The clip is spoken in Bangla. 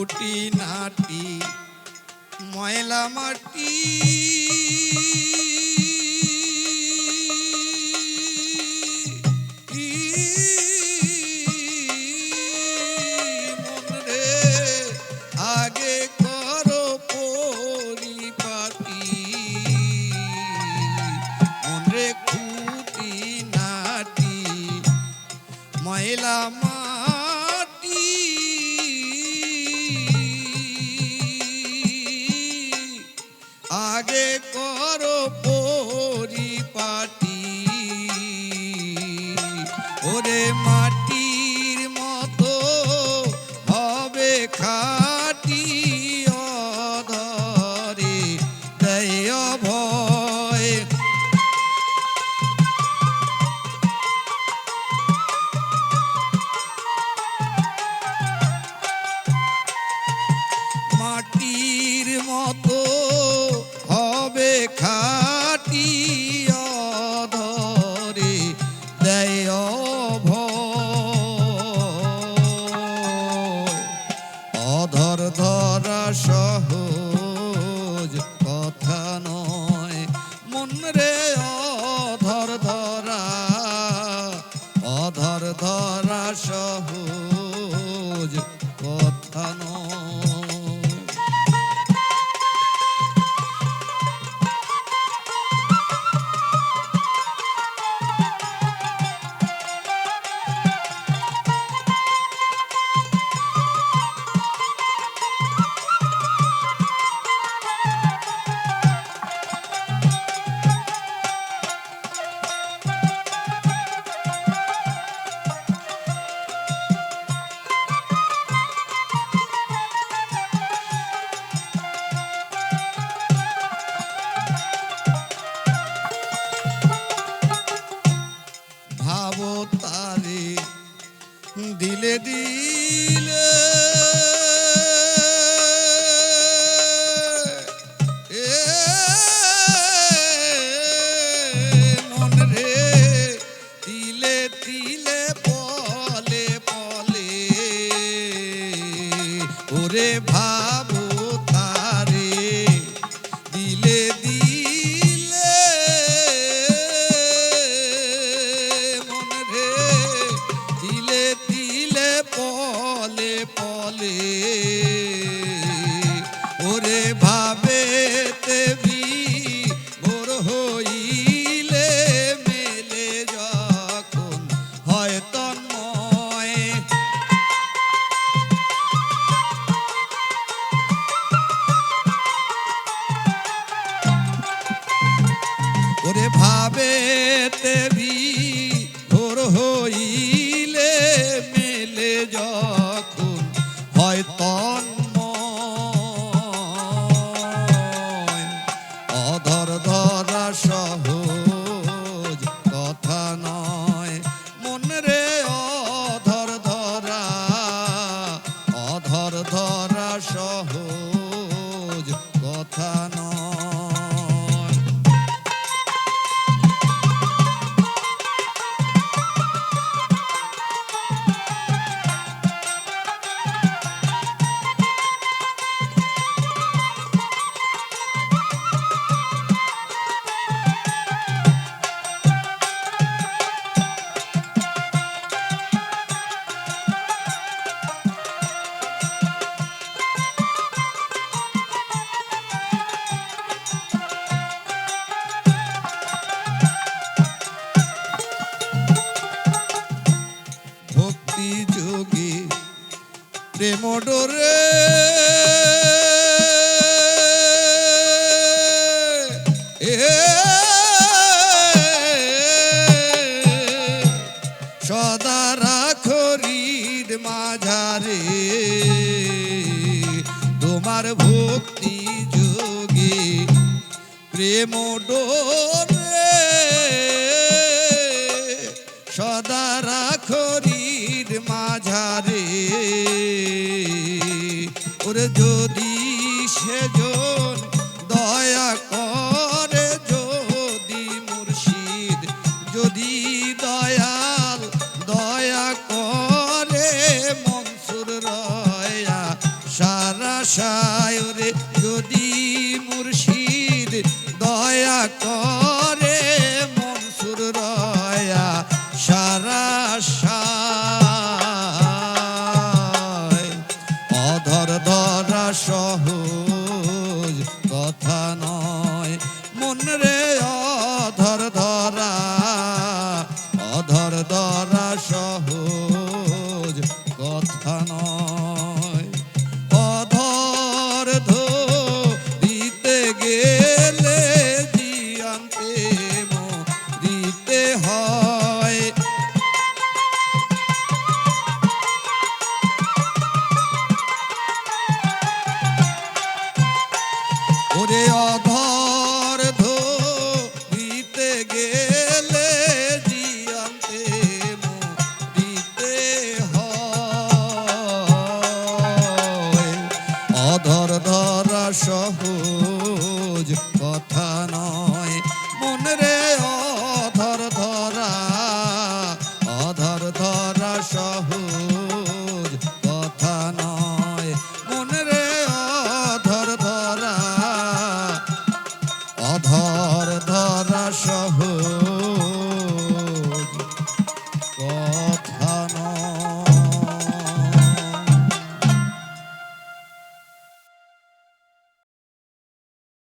খুঁটি নাটি ময়লা মাটি। খাটি সহজ প্রেম ডোরে। সদা রাখরির মাঝারে। তোমার ভক্তি যোগে প্রেম ডোরে। ওরে যদি সেজন দয়া করে, যদি মুর্শিদ, যদি দয়াল দয়া করে, মনসুর রয়া সারা সায়রে ওরে অধর দিতে গেলে জিয়ান্তে দিতে হয়। অধর ধরা সহজ কথা